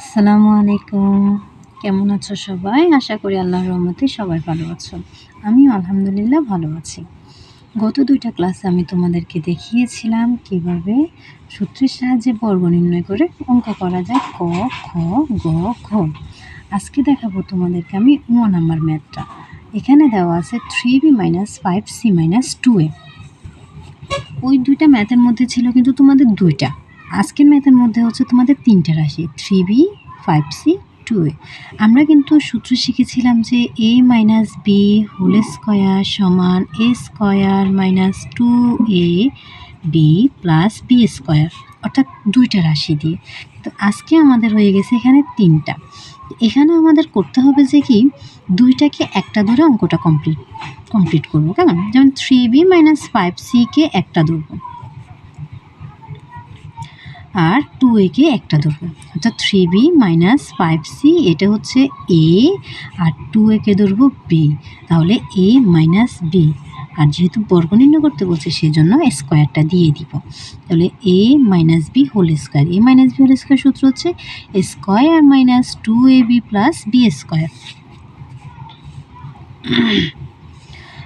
আসসালামু আলাইকুম। কেমন আছো সবাই? আশা করি আল্লাহর রহমতে সবাই ভালো আছো। আমিও আলহামদুলিল্লাহ ভালো আছি। গত দুইটা ক্লাসে আমি তোমাদেরকে দেখিয়েছিলাম কীভাবে সূত্রের সাহায্যে বর্গ নির্ণয় করে অঙ্ক করা যায় ক, খ, গ, ঘ। আজকে দেখাবো তোমাদেরকে আমি ও নাম্বার ম্যাথটা। এখানে দেওয়া আছে three B minus five C minus two A ওই দুইটা ম্যাথের মধ্যে ছিল কিন্তু তোমাদের দুইটা। আজকের ম্যাথের মধ্যে হচ্ছে তোমাদের তিনটে রাশি three B five C two A আমরা কিন্তু সূত্র শিখেছিলাম যে A minus B whole square সমান A square minus two A B plus B square অর্থাৎ দুইটা রাশি দিয়ে। তো আজকে আমাদের হয়ে গেছে এখানে তিনটা। এখানে আমাদের করতে হবে যে কি, দুইটাকে একটা ধরে অঙ্কটা কমপ্লিট কমপ্লিট করব, কেমন? যেমন থ্রি বি মাইনাস ফাইভ সিকে একটা ধরবো। আর টু একে একটা ধরবো। অর্থাৎ three B minus five C এটা হচ্ছে এ আর টু একে ধরবো বি তাহলে এ মাইনাস বি আর যেহেতু বর্গ নির্ণয় করতে বলছে, সেজন্য স্কোয়ারটা দিয়ে দিব। তাহলে A minus B whole square A minus B whole square সূত্র হচ্ছে square minus two A B plus B square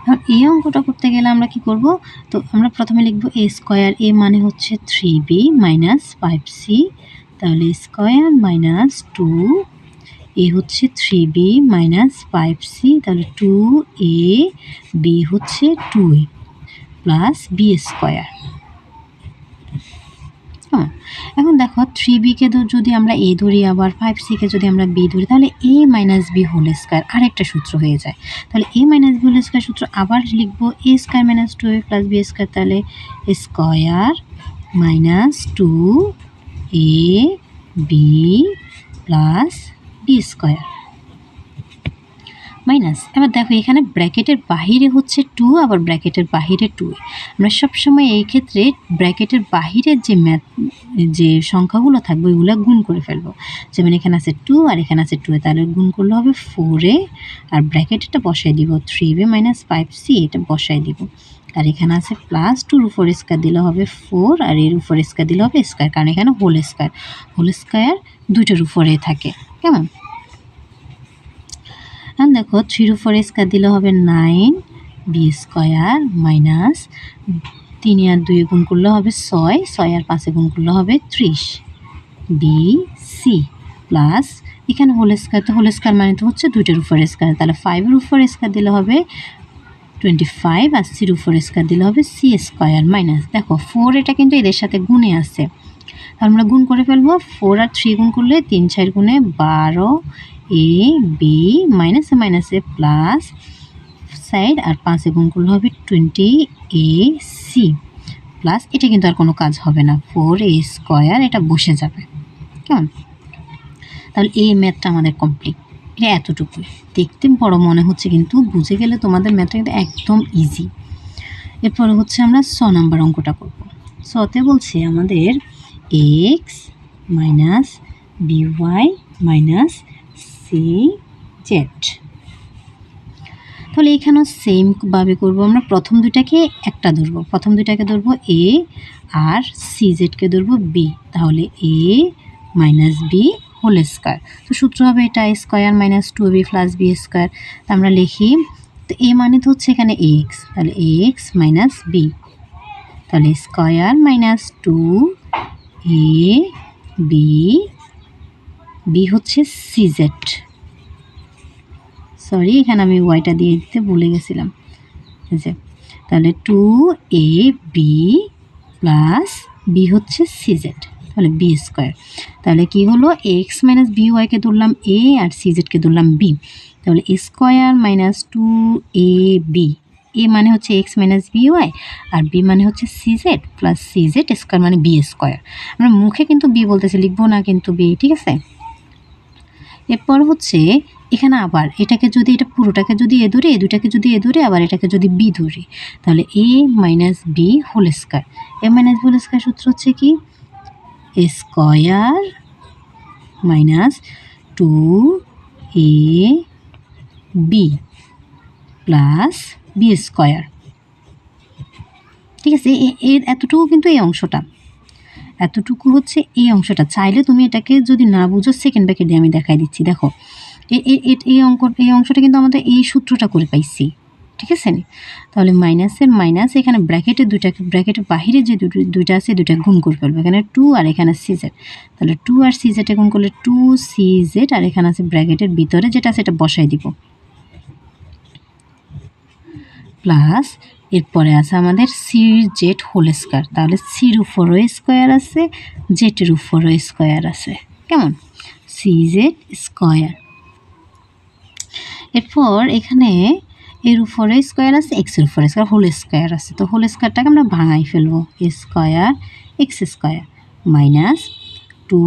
এখন এই অঙ্কটা করতে গেলে আমরা কি করব? তো আমরা প্রথমে লিখব এ স্কোয়ার এ মানে হচ্ছে three B minus five C তাহলে স্কোয়ার মাইনাস টু এ হচ্ছে three B minus five C তাহলে টু এ বি হচ্ছে two A plus B square হ্যাঁ এখন দেখো থ্রি বিকে যদি আমরা এ ধরি, আবার ফাইভ সিকে যদি আমরা বি ধরি, তাহলে A minus B whole square আরেকটা সূত্র হয়ে যায়। তাহলে A minus B whole square সূত্র আবার লিখব A square minus two A plus B square তাহলে square minus two A B plus B square minus, এবার দেখো এখানে ব্র্যাকেটের বাহিরে হচ্ছে টু আবার ব্র্যাকেটের বাহিরে টু আমরা সবসময় এই ক্ষেত্রে ব্র্যাকেটের বাহিরের যে ম্যাথ, যে সংখ্যাগুলো থাকবে, ওইগুলো গুণ করে ফেলব। যেমন এখানে আছে টু আর এখানে আছে টু তাহলে গুণ করলে হবে ফোরে আর ব্র্যাকেটটা বসাই দিব three B minus five C এটা বসাই দিব। আর এখানে আছে প্লাস টুর উপর স্কোয়ার দিলে হবে ফোর আর এর উপর স্কোয়ার দিলে হবে স্কোয়ার কারণ এখানে হোল স্কোয়ার হোল স্কোয়ার দুইটার উপরে থাকে, কেমন? এখন দেখো থ্রির উপর স্কোয়ার দিলে হবে নাইন বি স্কোয়ার মাইনাস তিন আর দুই গুণ করলে হবে ছয় ছয় আর পাঁচে গুণ করলে হবে ত্রিশ বি সি প্লাস এখানে হোল স্কোয়ার তো হোল স্কোয়ার মানে তো হচ্ছে দুইটার উপর স্কোয়ার তাহলে ফাইভের উপর স্কোয়ার দিলে হবে টোয়েন্টি ফাইভ আর সির উপর স্কোয়ার দিলে হবে সি স্কোয়ার মাইনাস দেখো ফোর এটা কিন্তু এদের সাথে গুণে আছে। আমরা গুণ করে ফেলব ফোর আর থ্রি গুণ করলে তিন চার গুণে বারো এ বি মাইনাসে মাইনাসে প্লাস সাইড আর পাঁচে গুণ করলে হবে টোয়েন্টি এ সি প্লাস এটা কিন্তু আর কোনো কাজ হবে না। ফোর এ স্কোয়ার এটা বসে যাবে। কেমন? তাহলে এই ম্যাথটা আমাদের কমপ্লিট এটা এতটুকুই। দেখতে বড় মনে হচ্ছে কিন্তু বুঝে গেলে তোমাদের ম্যাথটা কিন্তু একদম ইজি এরপরে হচ্ছে আমরা ছ নাম্বার অঙ্কটা করব। ছতে বলছে আমাদের X minus B Y minus C Z তাহলে এখানেও সেমভাবে করব। আমরা প্রথম দুটাকে একটা ধরবো। প্রথম দুটাকে ধরবো এ আর সি জেডকে ধরবো বি তাহলে A minus B whole square তো সূত্র হবে এটা square minus two B plus B square তো আমরা লিখি, তো এ মানে তো হচ্ছে এখানে এক্স তাহলে এক্স মাইনাস বি তাহলে square minus two A B B হচ্ছে সিজেড সরি এখানে আমি ওয়াইটা দিয়ে দিতে ভুলে গেছিলাম। যে, তাহলে two A B plus B হচ্ছে সিজেড তাহলে বি স্কোয়ার তাহলে কি হলো? এক্স মাইনাস বি ওয়াইকে ধরলাম এ আর সিজেডকে ধরলাম বি তাহলে square minus two A B A মানে হচ্ছে এক্স মাইনাস বি ওয়াই আর বি মানে হচ্ছে C Z plus C Z square মানে বি স্কোয়ার আমরা মুখে কিন্তু বি বলতেছি, লিখব না কিন্তু বি ঠিক আছে? এরপর হচ্ছে এখানে আবার এটাকে যদি এটা পুরোটাকে যদি এ ধরে, এ দুটাকে যদি এ ধরে, আবার এটাকে যদি বি ধরি, তাহলে A minus B whole square A minus whole square সূত্র হচ্ছে কি? A square minus two A B plus B square ঠিক আছে এর এতটুকু কিন্তু এই অংশটা। এতটুকু হচ্ছে এই অংশটা। চাইলে তুমি এটাকে যদি না বুঝো সেকেন্ড ব্র্যাকেট দিয়ে আমি দেখাই দিচ্ছি। দেখো এই অঙ্ক, এই অংশটা কিন্তু আমাদের এই সূত্রটা করে পাইছি। ঠিক আছে? তাহলে মাইনাসের মাইনাস এখানে ব্র্যাকেটের দুইটা ব্র্যাকেটের বাহিরে যে দুইটা আছে, দুইটা গুণ করে ফেলবে। এখানে টু আর এখানে সি জেড তাহলে টু আর সি জেড গুণ করলে টু সি জেড আর এখানে আছে ব্র্যাকেটের ভিতরে যেটা আছে, এটা বসাই দিব। প্লাস এরপরে আছে আমাদের সি জেড হোল স্কোয়ার তাহলে সির উপরও স্কোয়ার আছে জেটের উপরও স্কোয়ার আছে, কেমন? সি জেড স্কোয়ার এরপর এখানে এর উপরে স্কোয়ার আছে এক্সের উপরে স্কোয়ার হোল স্কোয়ার আছে, তো হোল স্কোয়ারটাকে আমরা ভাঙাই ফেলব square X square minus two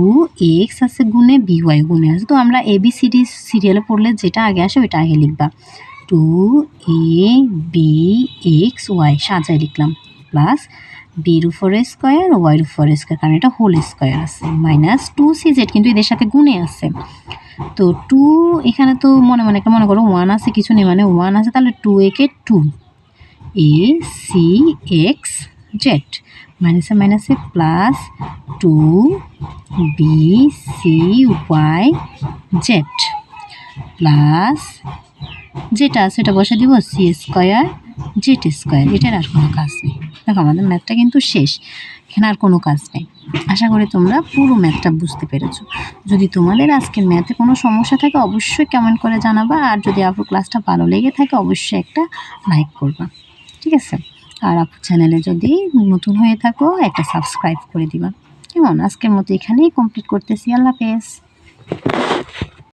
X আছে গুণে বি ওয়াই গুণে আছে, তো আমরা এ বি সি ডি সিরিয়ালে পড়লে যেটা আগে আসে ওইটা আগে লিখবা। Two A B X Y সাজাই লিখলাম। প্লাস বির উপরে স্কোয়ার ওয়াইয়ের উপরে স্কোয়ার কারণ এটা হোল স্কোয়ার আছে। মাইনাস টু সি জেড কিন্তু এদের সাথে গুণে আছে। তো টু এখানে তো মনে মনে একটা মনে করো ওয়ান আছে, কিছু নেই মানে ওয়ান আছে, তাহলে টু একে two A C X Z মাইনাসে মাইনাসে plus two B C Y Z plus যেটা এটা বসে দিব সি স্কোয়ার জেড স্কোয়ার এটার আর কোনো কাজ নেই। দেখো, আমাদের ম্যাথটা কিন্তু শেষ, এখানে আর কোনো কাজ নেই। আশা করি তোমরা পুরো ম্যাথটা বুঝতে পেরেছ। যদি তোমাদের আজকে ম্যাথে কোনো সমস্যা থাকে, অবশ্যই কমেন্ট করে জানাবা, আর যদি আপুর ক্লাসটা ভালো লেগে থাকে, অবশ্যই একটা লাইক করবা। ঠিক আছে? আর আপুর চ্যানেলে যদি নতুন হয়ে থাকো, একটা সাবস্ক্রাইব করে দিবা। কেমন? আজকের মতো এখানেই কমপ্লিট করতেছি। আল্লাহ হাফেজ।